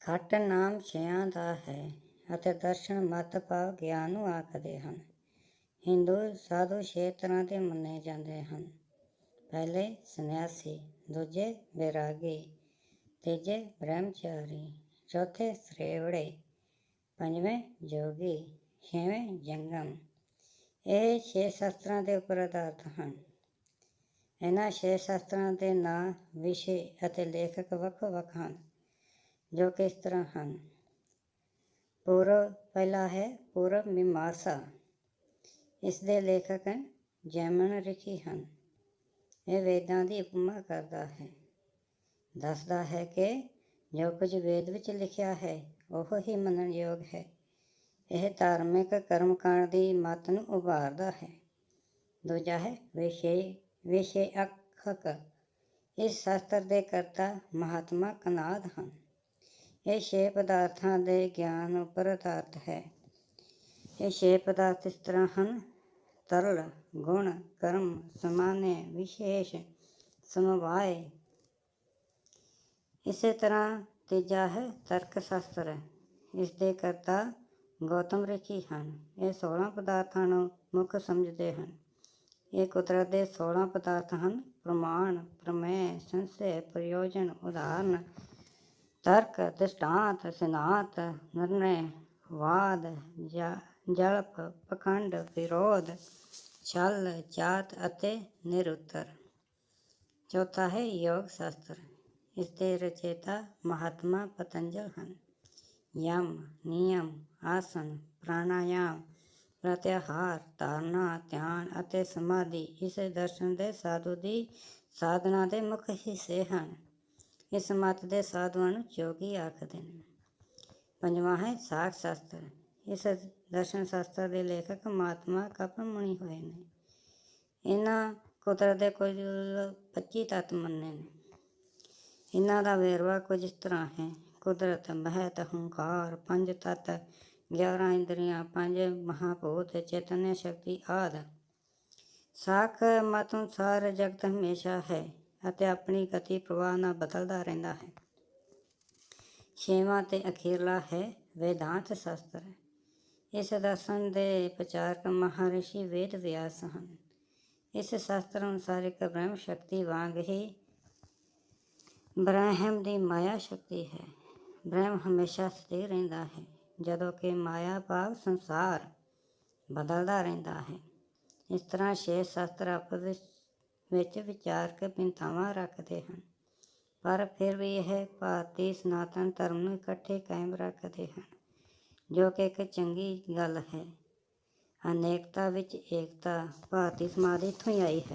ਖੱਟ ਨਾਮ ਛਿਆਂ ਦਾ ਹੈ ਅਤੇ ਦਰਸ਼ਨ ਮਤ ਭਾਵ ਗਿਆਨ ਨੂੰ ਆਖਦੇ ਹਨ। ਹਿੰਦੂ ਸਾਧੂ ਛੇ ਤਰ੍ਹਾਂ ਦੇ ਮੰਨੇ ਜਾਂਦੇ ਹਨ। ਪਹਿਲੇ ਸੰਨਿਆਸੀ, ਦੂਜੇ ਬੈਰਾਗੀ ਤੀਜੇ ਬ੍ਰਹਮਚਾਰੀ, ਚੌਥੇ ਸਰੇਵੜੇ, ਪੰਜਵੇਂ ਜੋਗੀ, ਛੇਵੇਂ ਜੰਗਮ। ਇਹ ਛੇ ਸ਼ਸਤਰਾਂ ਦੇ ਉੱਪਰ ਆਧਾਰਿਤ ਹਨ। ਇਹਨਾਂ ਛੇ ਸ਼ਸਤਰਾਂ ਦੇ ਨਾਂ, ਵਿਸ਼ੇ ਅਤੇ ਲੇਖਕ ਵੱਖੋ ਵੱਖ ਹਨ। ਜੋ ਕਿ ਇਸ ਤਰ੍ਹਾਂ ਹਨ। ਪੂਰਬ ਪਹਿਲਾ ਹੈ ਪੂਰਬ ਮੀਮਾਂਸਾ। ਇਸ ਦੇ ਲੇਖਕ ਜੈਮਨ ਰਿਖੀ ਹਨ। ਇਹ ਵੇਦਾਂ ਦੀ ਉਪਮਾ ਕਰਦਾ ਹੈ। ਦੱਸਦਾ ਹੈ ਕਿ ਜੋ ਕੁਝ ਵੇਦ ਵਿੱਚ ਲਿਖਿਆ ਹੈ, ਉਹ ਹੀ ਮੰਨਣ ਯੋਗ ਹੈ। ਇਹ ਧਾਰਮਿਕ ਕਰਮਕਾਂਡ ਦੀ ਮਤ ਨੂੰ ਉਭਾਰਦਾ ਹੈ। ਦੂਜਾ ਹੈ ਵਿਸ਼ੇ ਵਿਸ਼ੇ ਅਖਕ। ਇਸ ਸ਼ਾਸਤਰ ਦੇ ਕਰਤਾ ਮਹਾਤਮਾ ਕਨਾਦ ਹਨ। ਇਹ ਛੇ ਪਦਾਰਥਾਂ ਦੇ ਗਿਆਨ ਉੱਪਰ ਆਧਾਰਿਤ ਹੈ। ਇਹ ਛੇ ਪਦਾਰਥ ਇਸ ਤਰ੍ਹਾਂ ਹਨ। ਤਰਲ, ਗੁਣ, ਕਰਮ, ਸਮਾਨੇ, ਵਿਸ਼ੇਸ਼, ਸਮਵਾਏ। ਇਸੇ ਤਰ੍ਹਾਂ ਤੀਜਾ ਹੈ ਤਰਕ ਸ਼ਾਸਤਰ ਇਸ ਦੇ ਕਰਤਾ ਗੌਤਮ ਰਿਖੀ ਹਨ। ਇਹ 16 ਪਦਾਰਥਾਂ ਨੂੰ ਮੁੱਖ ਸਮਝਦੇ ਹਨ। ਇਹ ਕੁਦਰਤ ਦੇ 16 ਪਦਾਰਥ ਹਨ। ਪ੍ਰਮਾਣ ਪ੍ਰਮੇय ਸੰਸ਼ੇ, ਪ੍ਰਯੋਜਨ, ਉਦਾਹਰਨ ਤਰਕ ਦ੍ਰਿਸ਼ਟਾਂਤ ਸਿਧਾਂਤ ਨਿਰਣੈ ਵਾਦ ਜਲਪ, ਪਖੰਡ, ਵਿਰੋਧ, ਛਲ ਜਾਤ ਅਤੇ ਨਿਰੁੱਤਰ ਚੌਥਾ ਹੈ ਯੋਗ ਸ਼ਾਸਤਰ। ਇਸ ਦੇ ਰਚੇਤਾ ਮਹਾਤਮਾ ਪਤੰਜਲ ਹਨ। ਯਮ, ਨਿਯਮ, ਆਸਨ, ਪ੍ਰਾਣਾਯਾਮ, ਪ੍ਰਤਿਹਾਰ, ਧਾਰਨਾ, ਧਿਆਨ ਅਤੇ ਸਮਾਧੀ ਇਸ ਦਰਸ਼ਨ ਦੇ ਸਾਧੂ ਦੀ ਸਾਧਨਾ ਦੇ ਮੁੱਖ ਹਿੱਸੇ ਹਨ। ਇਸ ਮਤ ਦੇ ਸਾਧੂਆਂ ਨੂੰ ਯੋਗੀ ਆਖਦੇ ਨੇ। ਪੰਜਵਾਂ ਹੈ ਸਾਖ ਸ਼ਾਸਤਰ। ਇਸ ਦਰਸ਼ਨ ਸ਼ਾਸਤਰ ਦੇ ਲੇਖਕ ਮਹਾਤਮਾ ਕਪਲ ਮੁਨੀ ਹੋਏ ਨੇ। ਇਹਨਾਂ ਕੁਦਰਤ ਦੇ ਕੁਝ 25 ਤੱਤ ਮੰਨੇ ਨੇ। ਇਹਨਾਂ ਦਾ ਵੇਰਵਾ ਕੁਝ ਇਸ ਤਰ੍ਹਾਂ ਹੈ। ਕੁਦਰਤ, ਮਹਿਤ, ਹੰਕਾਰ, ਪੰਜ ਤੱਤ 11 ਇੰਦਰੀਆਂ, ਪੰਜ ਮਹਾਭੂਤ, ਚੇਤਨ ਸ਼ਕਤੀ ਆਦ। ਸਾਖ ਮਤ ਅਨੁਸਾਰ ਜਗਤ ਹਮੇਸ਼ਾ ਹੈ। ਅਤੇ ਆਪਣੀ ਗਤੀ ਪ੍ਰਵਾਹ ਨਾਲ ਬਦਲਦਾ ਰਹਿੰਦਾ ਹੈ। ਛੇਵਾਂ ਤੇ ਅਖੀਰਲਾ ਹੈ ਵੇਦਾਂਤ ਸ਼ਾਸਤਰ। ਇਸ ਦਰਸ਼ਨ ਦੇ ਪ੍ਰਚਾਰਕ ਮਹਾਰਿਸ਼ੀ ਵੇਦ ਵਿਆਸ ਹਨ। ਇਸ ਸ਼ਾਸਤਰ ਅਨੁਸਾਰ ਇੱਕ ਬ੍ਰਹਮ ਸ਼ਕਤੀ ਵਾਂਗ ਹੀ ਬ੍ਰਹਮ ਦੀ ਮਾਇਆ ਸ਼ਕਤੀ ਹੈ। ਬ੍ਰਹਮ ਹਮੇਸ਼ਾ ਸਥਿਰ ਰਹਿੰਦਾ ਹੈ, ਜਦੋਂ ਕਿ ਮਾਇਆ ਭਾਵ ਸੰਸਾਰ ਬਦਲਦਾ ਰਹਿੰਦਾ ਹੈ। ਇਸ ਤਰ੍ਹਾਂ ਛੇ ਸ਼ਾਸਤਰ ਆਪਸ ਵਿੱਚ ਵਿਚਾਰਕ ਭਿੰਨਤਾਵਾਂ ਰੱਖਦੇ ਹਨ। ਪਰ ਫਿਰ ਵੀ ਇਹ ਭਾਰਤੀ ਸਨਾਤਨ ਧਰਮ ਨੂੰ ਇਕੱਠੇ ਕਾਇਮ ਰੱਖਦੇ ਹਨ, ਜੋ ਕਿ ਇੱਕ ਚੰਗੀ ਗੱਲ ਹੈ। ਅਨੇਕਤਾ ਵਿੱਚ ਏਕਤਾ ਭਾਰਤੀ ਸਮਾਜ ਇੱਥੋਂ ਹੀ ਆਈ ਹੈ।